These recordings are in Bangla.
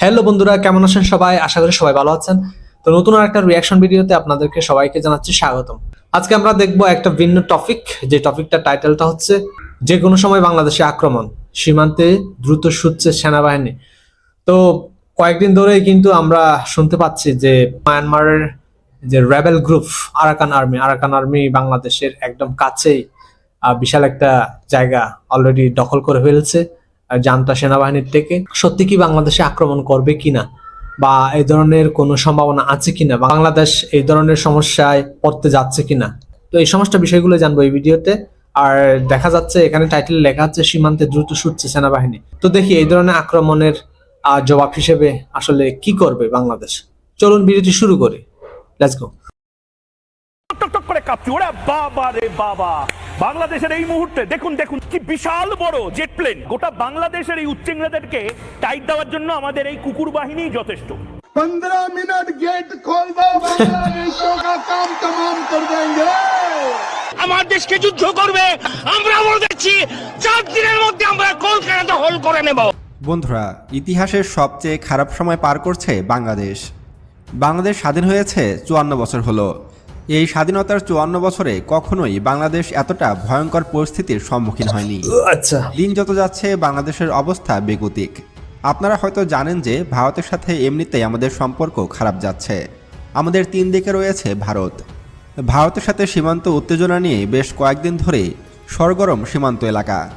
হ্যালো বন্ধুরা, কেমন আছেন সবাই? আশা করি সবাই ভালো আছেন। তো নতুন আর একটা রিয়াকশন ভিডিওতে আপনাদেরকে সবাইকে জানাচ্ছি স্বাগতম। আজকে আমরা দেখব একটা ভিন্ন টপিক যে টপিকটা টাইটেলটা হচ্ছে যে কোনো সময় বাংলাদেশে আক্রমণ, সীমান্তে দ্রুত ছুটছে সেনাবাহিনী। তো কয়েকদিন ধরেই কিন্তু আমরা শুনতে পাচ্ছি যে মায়ানমারের যে rebel group Arakan army Arakan army বাংলাদেশের একদম কাছেই বিশাল একটা জায়গা অলরেডি দখল করে ফেলেছে। জান্তা সেনাবাহিনীর থেকে, সত্যি কি বাংলাদেশে আক্রমণ করবে কিনা? বা এই ধরনের কোনো সম্ভাবনা আছে কিনা? বাংলাদেশ এই ধরনের সমস্যায় পড়তে যাচ্ছে কিনা? তো এই সমস্ত বিষয়গুলো জানব এই ভিডিওতে। আর দেখা যাচ্ছে, এখানে টাইটেল লেখা আছে, সীমান্তে দ্রুত ছুটছে সেনাবাহিনী। তো দেখি এই ধরনের আক্রমণের জবাব হিসেবে আসলে কি করবে বাংলাদেশ? চলুন ভিডিওটি শুরু করি। লেটস গো টক টক করে কাঁপছে, ওরা বাবা রে বাবা। বাংলাদেশের এই মুহূর্তে দেখুন দেখুন কি বিশাল বড় জেট প্লেন গোটা বাংলাদেশের এই উচ্চেংরাদেরকে টাইট দেওয়ার জন্য আমাদের এই কুকুর বাহিনী যথেষ্ট पंद्रह मिनट गेट खोल दो बांग्लादेशियों का काम तमाम कर देंगे আমার দেশকে যুদ্ধ করবে আমরা বলে দিচ্ছি চার দিনের মধ্যে আমরা কলকাতা দখল করে নেব বন্ধুরা ইতিহাসের সবচেয়ে খারাপ সময় পার করছে বাংলাদেশ বাংলাদেশ স্বাধীন হয়েছে চুয়ান্ন বছর হলো এই স্বাধীনতার চুয়ান্ন বছরে কখনোই বাংলাদেশ এতটা ভয়ঙ্কর পরিস্থিতির সম্মুখীন হয়নি। আচ্ছা। দিন যত যাচ্ছে বাংলাদেশের অবস্থা বেগতিক। আপনারা হয়তো জানেন যে ভারতের সাথে এমনিতেই আমাদের সম্পর্ক খারাপ যাচ্ছে। আমাদের তিন দিকে রয়েছে ভারত। ভারতের সাথে সীমান্ত উত্তেজনা নিয়ে বেশ কয়েকদিন ধরে সরগরম সীমান্ত এলাকা।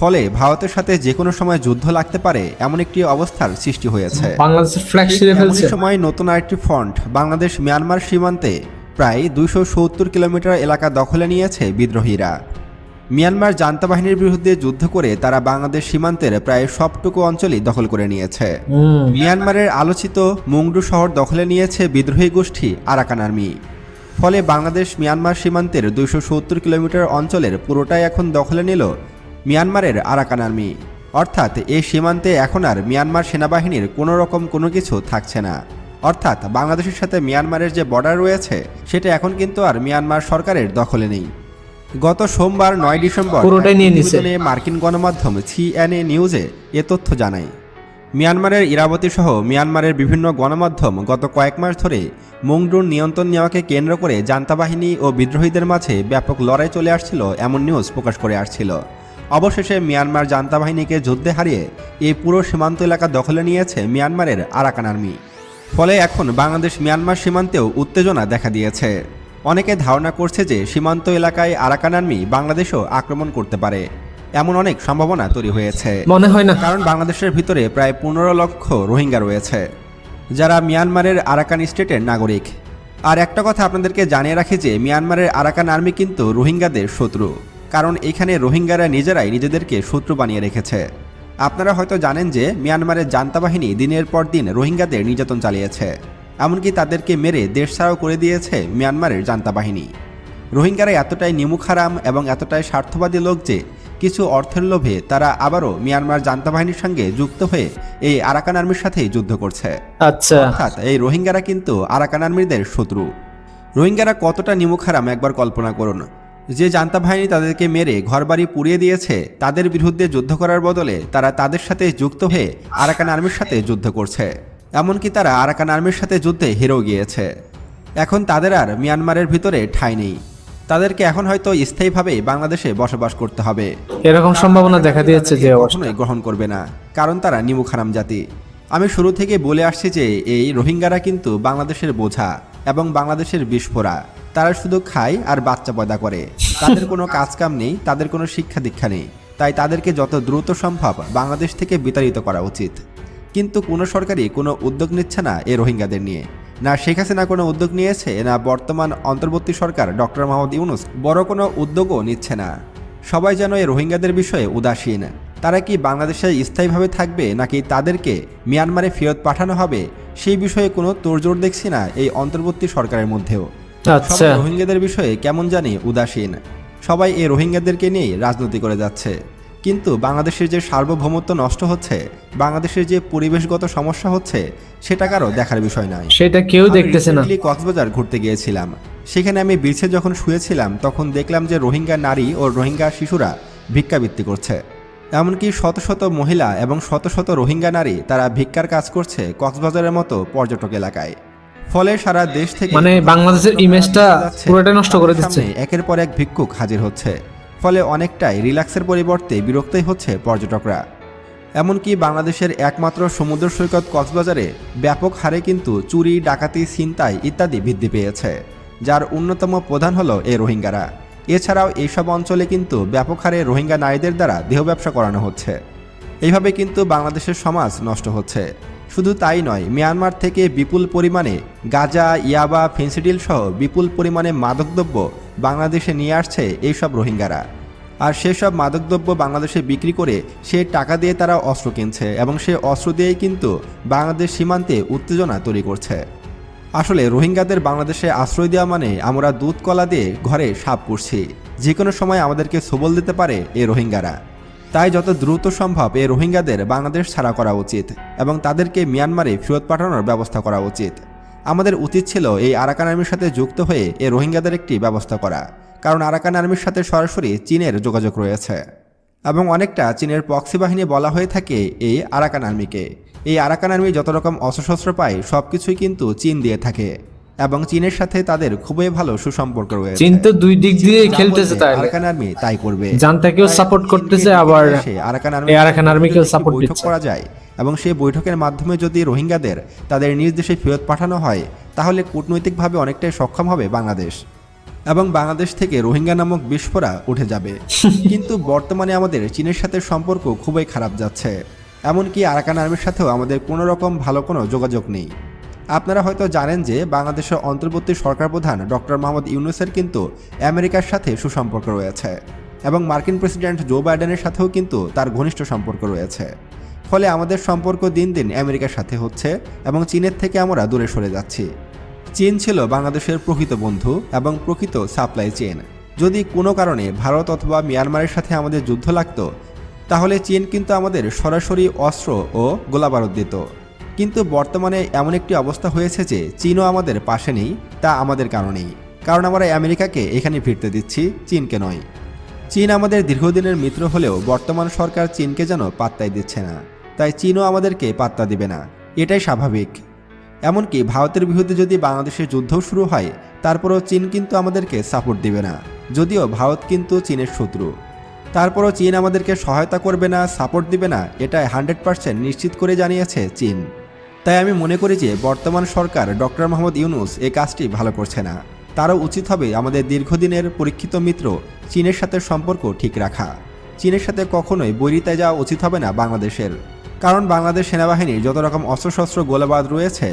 ফলে ভারতের সাথে যে কোনো সময় যুদ্ধ লাগতে পারে এমন একটি অবস্থার সৃষ্টি হয়েছে। বাংলাদেশের ফ্ল্যাগ সময় নতুন আরেকটি ফ্রন্ট বাংলাদেশ মিয়ানমার সীমান্তে প্রায় দুইশো সত্তর কিলোমিটার এলাকা দখলে নিয়েছে বিদ্রোহীরা। মিয়ানমার জান্তা বাহিনীর বিরুদ্ধে যুদ্ধ করে তারা বাংলাদেশ সীমান্তের প্রায় সবটুকু অঞ্চলই দখল করে নিয়েছে। মিয়ানমারের আলোচিত মুংডু শহর দখলে নিয়েছে বিদ্রোহী গোষ্ঠী আরাকান আর্মি। ফলে বাংলাদেশ মিয়ানমার সীমান্তের দুইশো সত্তর কিলোমিটার অঞ্চলের পুরোটাই এখন দখলে নিল মিয়ানমারের আরাকান আর্মি। অর্থাৎ এই সীমান্তে এখন আর মিয়ানমার সেনাবাহিনীর কোনো রকম কোনো কিছু থাকছে না। অর্থাৎ বাংলাদেশের সাথে মিয়ানমারের যে বর্ডার রয়েছে সেটা এখন কিন্তু আর মিয়ানমার সরকারের দখলে নেই। গত সোমবার নয় ডিসেম্বর নিয়ে মার্কিন গণমাধ্যম সিএনএ নিউজে এ তথ্য জানায়। মিয়ানমারের ইরাবতী সহ মিয়ানমারের বিভিন্ন গণমাধ্যম গত কয়েক মাস ধরে মুংডুর নিয়ন্ত্রণ নেওয়াকে কেন্দ্র করে জান্তা বাহিনী ও বিদ্রোহীদের মাঝে ব্যাপক লড়াই চলে আসছিল এমন নিউজ প্রকাশ করে আসছিল। অবশেষে মিয়ানমার জান্তা বাহিনীকে যুদ্ধে হারিয়ে এই পুরো সীমান্ত এলাকা দখলে নিয়েছে মিয়ানমারের আরাকান আর্মি। ফলে এখন বাংলাদেশ মিয়ানমার সীমান্তেও উত্তেজনা দেখা দিয়েছে। অনেকে ধারণা করছে যে সীমান্ত এলাকায় আরাকান আর্মি বাংলাদেশও আক্রমণ করতে পারে। এমন অনেক সম্ভাবনা তৈরি হয়েছে। মনে হয় না। কারণ বাংলাদেশের ভিতরে প্রায় পনেরো লক্ষ রোহিঙ্গা রয়েছে যারা মিয়ানমারের আরাকান স্টেটের নাগরিক। আর একটা কথা আপনাদেরকে জানিয়ে রাখি যে মিয়ানমারের আরাকান আর্মি কিন্তু রোহিঙ্গাদের শত্রু। কারণ এখানে রোহিঙ্গারা নিজেরাই নিজেদেরকে শত্রু বানিয়ে রেখেছে। আপনারা হয়তো জানেন যে মিয়ানমারের জান্তা বাহিনী দিনের পর দিন রোহিঙ্গাদের নির্যাতন চালিয়েছে এমনকি তাদেরকে মেরে দেশ ছাড়াও করে দিয়েছে মিয়ানমারের জান্তা বাহিনী রোহিঙ্গারা এতটাই নিমুখারাম এবং এতটাই স্বার্থবাদী লোক যে কিছু অর্থের লোভে তারা আবারও মিয়ানমার জান্তা বাহিনীর সঙ্গে যুক্ত হয়ে এই আরাকান আর্মির সাথেই যুদ্ধ করছে। আচ্ছা। অর্থাৎ এই রোহিঙ্গারা কিন্তু আরাকান আর্মিদের শত্রু। রোহিঙ্গারা কতটা নিমুখারাম একবার কল্পনা করুন। যে জান্তা বাহিনী তাদেরকে মেরে ঘরবাড়ি পুড়িয়ে দিয়েছে তাদের বিরুদ্ধে যুদ্ধ করার বদলে তারা তাদের সাথে যুক্ত হয়ে আরাকান আর্মির সাথে যুদ্ধ করছে। এমনকি তারা আরাকান আর্মির সাথে যুদ্ধে হেরেও গিয়েছে। এখন তাদের আর মিয়ানমারের ভিতরে ঠাঁই নেই। তাদেরকে এখন হয়তো স্থায়ীভাবে বাংলাদেশে বসবাস করতে হবে। এরকম সম্ভাবনা দেখা দিয়েছে যে কখনোই গ্রহণ করবে না কারণ তারা নিমুখারাম জাতি। আমি শুরু থেকে বলে আসছি যে এই রোহিঙ্গারা কিন্তু বাংলাদেশের বোঝা এবং বাংলাদেশের বিস্ফোরা। তারা শুধু খায় আর বাচ্চা পয়দা করে। তাদের কোনো কাজকাম নেই, তাদের কোনো শিক্ষা দীক্ষা নেই। তাই তাদেরকে যত দ্রুত সম্ভব বাংলাদেশ থেকে বিতাড়িত করা উচিত। কিন্তু কোনো সরকারই কোনো উদ্যোগ নিচ্ছে না এ রোহিঙ্গাদের নিয়ে। না শেখ হাসিনা কোনো উদ্যোগ নিয়েছে, না বর্তমান অন্তর্বর্তী সরকার ডক্টর মোহাম্মদ ইউনুস বড় কোনো উদ্যোগও নিচ্ছে না। সবাই যেন এই রোহিঙ্গাদের বিষয়ে উদাসীন। তারা কি বাংলাদেশে স্থায়ীভাবে থাকবে, নাকি তাদেরকে মিয়ানমারে ফেরত পাঠানো হবে, সেই বিষয়ে কোনো তোড়জোড় দেখছি না এই অন্তর্বর্তী সরকারের মধ্যেও। আচ্ছা। রোহিঙ্গাদের বিষয়ে কেমন জানি উদাসীন। সবাই এই রোহিঙ্গাদেরকে নিয়েই রাজনীতি করে যাচ্ছে। কিন্তু বাংলাদেশের যে সার্বভৌমত্ব নষ্ট হচ্ছে বাংলাদেশের যে পরিবেশগত সমস্যা হচ্ছে সেটা কারও দেখার বিষয় নয়। সেটা কেউ দেখতেছে না। কক্সবাজার ঘুরতে গিয়েছিলাম। সেখানে আমি বিচে যখন শুয়েছিলাম তখন দেখলাম যে রোহিঙ্গা নারী ও রোহিঙ্গা শিশুরা ভিক্ষাবৃত্তি করছে। এমনকি শত শত মহিলা এবং শত শত রোহিঙ্গা নারী তারা ভিক্ষার কাজ করছে কক্সবাজারের মতো পর্যটক এলাকায়। ফলে সারা দেশ থেকে মানে বাংলাদেশের ইমেজটা। পুরোটাই নষ্ট করে দিচ্ছে। একের পর এক ভিক্ষুক হাজির হচ্ছে। ফলে অনেকটাই রিল্যাক্সের পরিবর্তে বিরক্তই হচ্ছে পর্যটকরা। এমনকি বাংলাদেশের একমাত্র সমুদ্র সৈকত কক্সবাজারে ব্যাপক হারে কিন্তু চুরি ডাকাতি ছিনতাই ইত্যাদি বৃদ্ধি পেয়েছে। যার অন্যতম প্রধান হলো এই রোহিঙ্গারা। এছাড়াও এইসব অঞ্চলে কিন্তু ব্যাপক হারে রোহিঙ্গা নারীদের দ্বারা দেহ ব্যবসা করানো হচ্ছে। এইভাবে কিন্তু বাংলাদেশের সমাজ নষ্ট হচ্ছে। শুধু তাই নয়, মিয়ানমার থেকে বিপুল পরিমাণে গাঁজা, ইয়াবা, ফেন্সিডিল সহ বিপুল পরিমাণে মাদকদ্রব্য বাংলাদেশে নিয়ে আসছে এইসব রোহিঙ্গারা। আর সেসব মাদকদ্রব্য বাংলাদেশে বিক্রি করে সে টাকা দিয়ে তারা অস্ত্র কিনছে এবং সে অস্ত্র দিয়েই কিন্তু বাংলাদেশ সীমান্তে উত্তেজনা তৈরি করছে। আসলে রোহিঙ্গাদের বাংলাদেশে আশ্রয় দেওয়া মানে আমরা দুধ কলা দিয়ে ঘরে সাপ করছি যে কোনো সময় আমাদেরকে সবল দিতে পারে এই রোহিঙ্গারা। তাই যত দ্রুত সম্ভব এই রোহিঙ্গাদের বাংলাদেশ ছাড়া করা উচিত এবং তাদেরকে মিয়ানমারে ফেরত পাঠানোর ব্যবস্থা করা উচিত। আমাদের উচিত ছিল এই আরাকান আর্মির সাথে যুক্ত হয়ে এ রোহিঙ্গাদের একটি ব্যবস্থা করা, কারণ আরাকান আর্মির সাথে সরাসরি চীনের যোগাযোগ রয়েছে। এবং অনেকটা চীনের পক্সি বাহিনী বলা হয়ে থাকে এই আরাকান আর্মিকে। এই আরাকান আর্মি যত রকম অস্ত্রশস্ত্র পায় সব কিছুই কিন্তু চীন দিয়ে থাকে। এবং চীনের সাথে তাদের খুবই ভালো সুসম্পর্ক রয়েছে। চীন তো দুই দিক দিয়ে খেলতেছে তাই আরাকান আর্মি তাই করবে। জানতাকেও চীনকে করতেছে, আবার আরাকান এই আরাকান আর্মিকেও বৈঠক দিচ্ছে। করা যায় এবং সেই বৈঠকের মাধ্যমে যদি রোহিঙ্গাদের তাদের নিজ দেশে ফেরত পাঠানো হয় তাহলে কূটনৈতিকভাবে অনেকটাই সক্ষম হবে বাংলাদেশ। এবং বাংলাদেশ থেকে রোহিঙ্গা নামক বিস্ফোরা উঠে যাবে। কিন্তু বর্তমানে আমাদের চীনের সাথে সম্পর্ক খুবই খারাপ যাচ্ছে। এমনকি আরাকান আর্মির সাথেও আমাদের কোনো রকম ভালো কোনো যোগাযোগ নেই। আপনারা হয়তো জানেন যে বাংলাদেশের অন্তর্বর্তী সরকার প্রধান ডক্টর মোহাম্মদ ইউনুসের কিন্তু আমেরিকার সাথে সুসম্পর্ক রয়েছে এবং মার্কিন প্রেসিডেন্ট জো বাইডেনের সাথেও কিন্তু তার ঘনিষ্ঠ সম্পর্ক রয়েছে। ফলে আমাদের সম্পর্ক দিন দিন আমেরিকার সাথে হচ্ছে এবং চীনের থেকে আমরা দূরে সরে যাচ্ছি। চীন ছিল বাংলাদেশের প্রকৃত বন্ধু এবং প্রকৃত সাপ্লাই চেন যদি কোনো কারণে ভারত অথবা মিয়ানমারের সাথে আমাদের যুদ্ধ লাগতো, তাহলে চীন কিন্তু আমাদের সরাসরি অস্ত্র ও গোলাবারুদ দিত। কিন্তু বর্তমানে এমন একটি অবস্থা হয়েছে যে চীনও আমাদের পাশে নেই, তা আমাদের কারণেই কারণ আমরা আমেরিকাকে এখানে ফিরতে দিচ্ছি, চীনকে নয়। চীন আমাদের দীর্ঘদিনের মিত্র হলেও বর্তমান সরকার চীনকে যেন পাত্তাই দিচ্ছে না। তাই চীনও আমাদেরকে পাত্তা দিবে না। এটাই স্বাভাবিক। এমনকি ভারতের বিরুদ্ধে যদি বাংলাদেশের যুদ্ধও শুরু হয়, তারপরও চীন কিন্তু আমাদেরকে সাপোর্ট দিবে না। যদিও ভারত কিন্তু চীনের শত্রু। তারপরও চীন আমাদেরকে সহায়তা করবে না, সাপোর্ট দিবে না এটা হান্ড্রেড পার্সেন্ট নিশ্চিত করে জানিয়েছে চীন। তাই আমি মনে করি যে বর্তমান সরকার ডক্টর মোহাম্মদ ইউনুস এই কাজটি ভালো করছে না। তারও উচিত হবে আমাদের দীর্ঘদিনের পরীক্ষিত মিত্র চীনের সাথে সম্পর্ক ঠিক রাখা। চীনের সাথে কখনোই বৈরিতায় যাওয়া উচিত হবে না বাংলাদেশের। কারণ বাংলাদেশ সেনাবাহিনীর যত রকম অস্ত্রশস্ত্র গোলাবাদ রয়েছে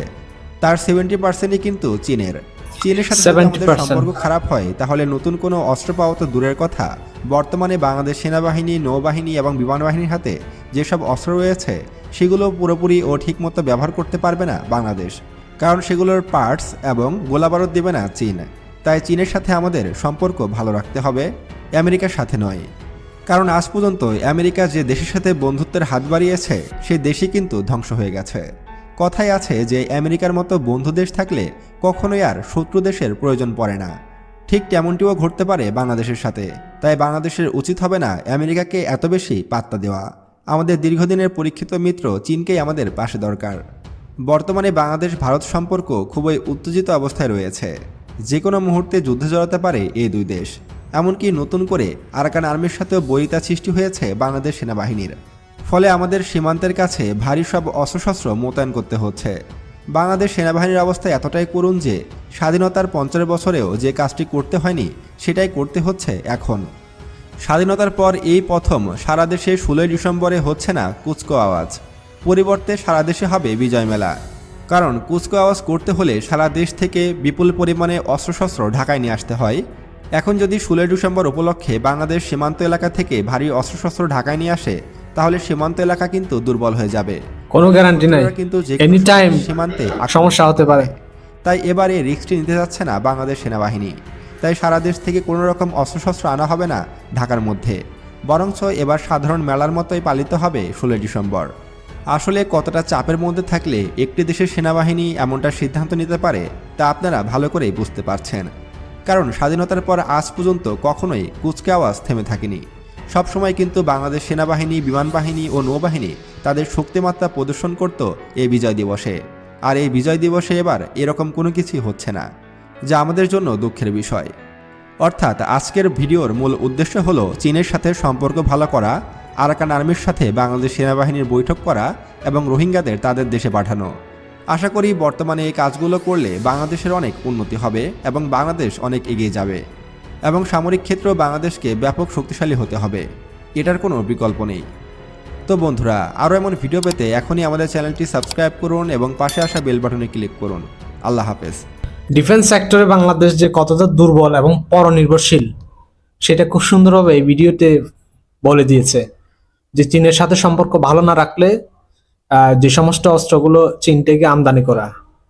তার সেভেন্টি পার্সেন্টই কিন্তু চীনের। চীনের সাথে আমাদের সম্পর্ক খারাপ হয় তাহলে নতুন কোনো অস্ত্র পাওয়া তো দূরের কথা। বর্তমানে বাংলাদেশ সেনাবাহিনী নৌবাহিনী এবং বিমান বাহিনীর হাতে যেসব অস্ত্র রয়েছে সেগুলো পুরোপুরি ও ঠিকমতো ব্যবহার করতে পারবে না বাংলাদেশ, কারণ সেগুলোর পার্টস এবং গোলাবারুদ দেবে না চীন। তাই চীনের সাথে আমাদের সম্পর্ক ভালো রাখতে হবে, আমেরিকার সাথে নয়। কারণ আজ পর্যন্ত আমেরিকা যে দেশের সাথে বন্ধুত্বের হাত বাড়িয়েছে সেই দেশই কিন্তু ধ্বংস হয়ে গেছে। কথাই আছে যে আমেরিকার মতো বন্ধু দেশ থাকলে কখনোই আর শত্রু দেশের প্রয়োজন পড়ে না। ঠিক তেমনটিও ঘটতে পারে বাংলাদেশের সাথে, তাই বাংলাদেশের উচিত হবে না আমেরিকাকে এত বেশি পাত্তা দেওয়া। আমাদের দীর্ঘদিনের পরীক্ষিত মিত্র চীনকেই আমাদের পাশে দরকার। বর্তমানে বাংলাদেশ ভারত সম্পর্ক খুবই উত্তেজিত অবস্থায় রয়েছে। যে কোনো মুহূর্তে যুদ্ধে জড়াতে পারে এই দুই দেশ। এমনকি নতুন করে আরাকান আর্মির সাথেও বৈরিতা সৃষ্টি হয়েছে বাংলাদেশ সেনাবাহিনীর। ফলে আমাদের সীমান্তের কাছে ভারী সব অস্ত্রশস্ত্র মোতায়েন করতে হচ্ছে। বাংলাদেশ সেনাবাহিনীর অবস্থা এতটাই করুন যে, স্বাধীনতার পঞ্চাশ বছরেও যে কাজটি করতে হয়নি, সেটাই করতে হচ্ছে এখন। স্বাধীনতার পর এই প্রথম সারা দেশে ষোলোই ডিসেম্বরে হচ্ছে না কুচকো আওয়াজ। পরিবর্তে সারা দেশে হবে বিজয় মেলা। কারণ কুচকো আওয়াজ করতে হলে সারা দেশ থেকে বিপুল পরিমাণে অস্ত্রশস্ত্র ঢাকায় নিয়ে আসতে হয়। এখন যদি ষোলোই ডিসেম্বর উপলক্ষে বাংলাদেশ সীমান্ত এলাকা থেকে ভারী অস্ত্রশস্ত্র ঢাকায় নিয়ে আসে তাহলে সীমান্ত এলাকা কিন্তু দুর্বল হয়ে যাবে। কোনো গ্যারান্টি নাই। কিন্তু যে এনি টাইম সীমান্তে সমস্যা হতে পারে। তাই এবারে রিস্কটি নিতে যাচ্ছে না বাংলাদেশ সেনাবাহিনী। তাই সারা দেশ থেকে কোনো রকম অস্ত্রশস্ত্র আনা হবে না ঢাকার মধ্যে। বরঞ্চ এবার সাধারণ মেলার মতোই পালিত হবে ষোলোই ডিসেম্বর। আসলে কতটা চাপের মধ্যে থাকলে একটি দেশের সেনাবাহিনী এমনটা সিদ্ধান্ত নিতে পারে, তা আপনারা ভালো করেই বুঝতে পারছেন। কারণ স্বাধীনতার পর আজ পর্যন্ত কখনোই কুচকে আওয়াজ থেমে থাকেনি। সবসময় কিন্তু বাংলাদেশ সেনাবাহিনী, বিমান বাহিনী ও নৌবাহিনী তাদের শক্তিমাত্রা প্রদর্শন করত এই বিজয় দিবসে। আর এই বিজয় দিবসে এবার এরকম কোনো কিছুই হচ্ছে না। যা আমাদের জন্য দুঃখের বিষয়। অর্থাৎ আজকের ভিডিওর মূল উদ্দেশ্য হলো চীনের সাথে সম্পর্ক ভালো করা, আরাকান আর্মির সাথে বাংলাদেশ সেনাবাহিনীর বৈঠক করা এবং রোহিঙ্গাদের তাদের দেশে পাঠানো। আশা করি বর্তমানে এই কাজগুলো করলে বাংলাদেশের অনেক উন্নতি হবে এবং বাংলাদেশ অনেক এগিয়ে যাবে। এবং সামরিক ক্ষেত্রেও বাংলাদেশকে ব্যাপক শক্তিশালী হতে হবে। এটার কোনো বিকল্প নেই। তো বন্ধুরা, আরও এমন ভিডিও পেতে এখনই আমাদের চ্যানেলটি সাবস্ক্রাইব করুন এবং পাশে আসা বেল বাটনে ক্লিক করুন। আল্লাহ হাফেজ। ডিফেন্স সেক্টরে বাংলাদেশ যে কতটা দুর্বল এবং পরনির্ভরশীল, সেটা খুব সুন্দরভাবে এই ভিডিওতে বলে দিয়েছে যে চীনের সাথে সম্পর্ক ভালো না রাখলে যে সমস্ত অস্ত্রগুলো চীন থেকে আমদানি করা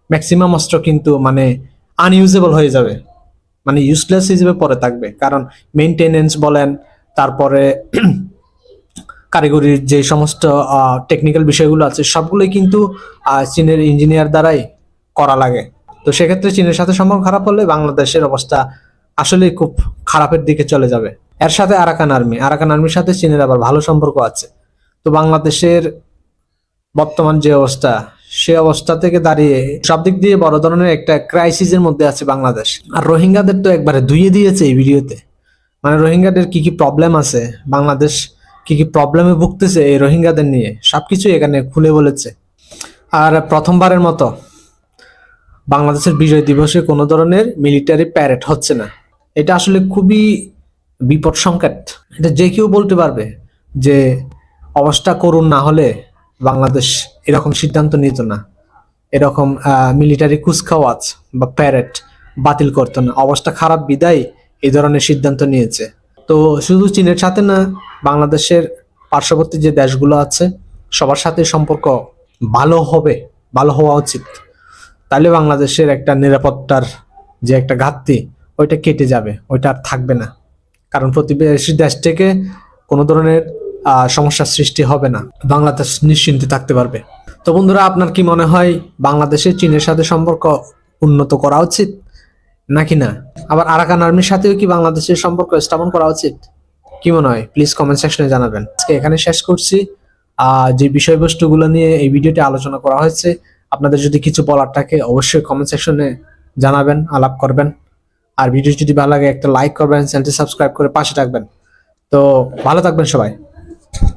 ম্যাক্সিমাম অস্ত্র কিন্তু মানে আনইউজেবল হয়ে যাবে মানে ইউজলেস হিসেবে পরে থাকবে। কারণ মেনটেনেন্স বলেন, তারপরে কারিগরির যে সমস্ত টেকনিক্যাল বিষয়গুলো আছে, সবগুলোই কিন্তু চীনের ইঞ্জিনিয়ার দ্বারাই করা লাগে। তো সেক্ষেত্রে চীনের সাথে সম্পর্ক খারাপ হলে বাংলাদেশের অবস্থা আসলেই খুব খারাপের দিকে চলে যাবে। এর সাথে আরাকান আর্মি, আরাকান আর্মির সাথে চীনের আবার ভালো সম্পর্ক আছে। তো বাংলাদেশের বর্তমান যে অবস্থা, সে অবস্থা থেকে দাঁড়িয়ে সব দিক দিয়ে বড় ধরনের একটা ক্রাইসিসের মধ্যে আছে বাংলাদেশ। আর রোহিঙ্গাদের তো একবারে ধুইয়ে দিয়েছে এই ভিডিওতে। মানে রোহিঙ্গাদের কি কি প্রবলেম আছে, বাংলাদেশ কি কি প্রবলেমে ভুগতেছে এই রোহিঙ্গাদের নিয়ে, সবকিছু এখানে খুলে বলেছে। আর প্রথমবারের মতো বাংলাদেশের বিজয় দিবসে কোনো ধরনের মিলিটারি প্যারেড হচ্ছে না। এটা আসলে খুবই বিপদ সংকেত। এটা যে কেউ বলতে পারবে যে অবস্থা করুন না হলে বাংলাদেশ এরকম সিদ্ধান্ত নিত না। এরকম মিলিটারি কুচকাওয়াজ বা প্যারেড বাতিল করতো না। অবস্থা খারাপ, বিদায় এই ধরনের সিদ্ধান্ত নিয়েছে। তো শুধু চীনের সাথে না, বাংলাদেশের পার্শ্ববর্তী যে দেশগুলো আছে, সবার সাথে সম্পর্ক ভালো হবে, ভালো হওয়া উচিত। তাহলে বাংলাদেশের একটা নিরাপত্তার যে একটা ঘাটতি, ওইটা কেটে যাবে, ওইটা আর থাকবে না। কারণ প্রতিবেশী দেশ থেকে কোনো ধরনের সমস্যার সৃষ্টি হবে না। বাংলাদেশ নিশ্চিন্তে থাকতে পারবে। তো বন্ধুরা, আপনার কি মনে হয় বাংলাদেশের চীনের সাথে সম্পর্ক উন্নত করা উচিত নাকি না? আবার আরাকান আর্মির সাথেও কি বাংলাদেশের সম্পর্ক স্থাপন করা উচিত? কি মনে হয়? প্লিজ কমেন্ট সেকশনে জানাবেন। আজকে এখানে শেষ করছি। যে বিষয়বস্তুগুলো নিয়ে এই ভিডিওতে আলোচনা করা হয়েছে আপনাদের যদি কিছু বলার থাকে, অবশ্যই কমেন্ট সেকশনে জানাবেন, আলাপ করবেন। আর ভিডিও যদি ভালো লাগে, একটা লাইক করবেন চ্যানেলটি সাবস্ক্রাইব করে পাশে থাকবেন। তো ভালো থাকবেন সবাই।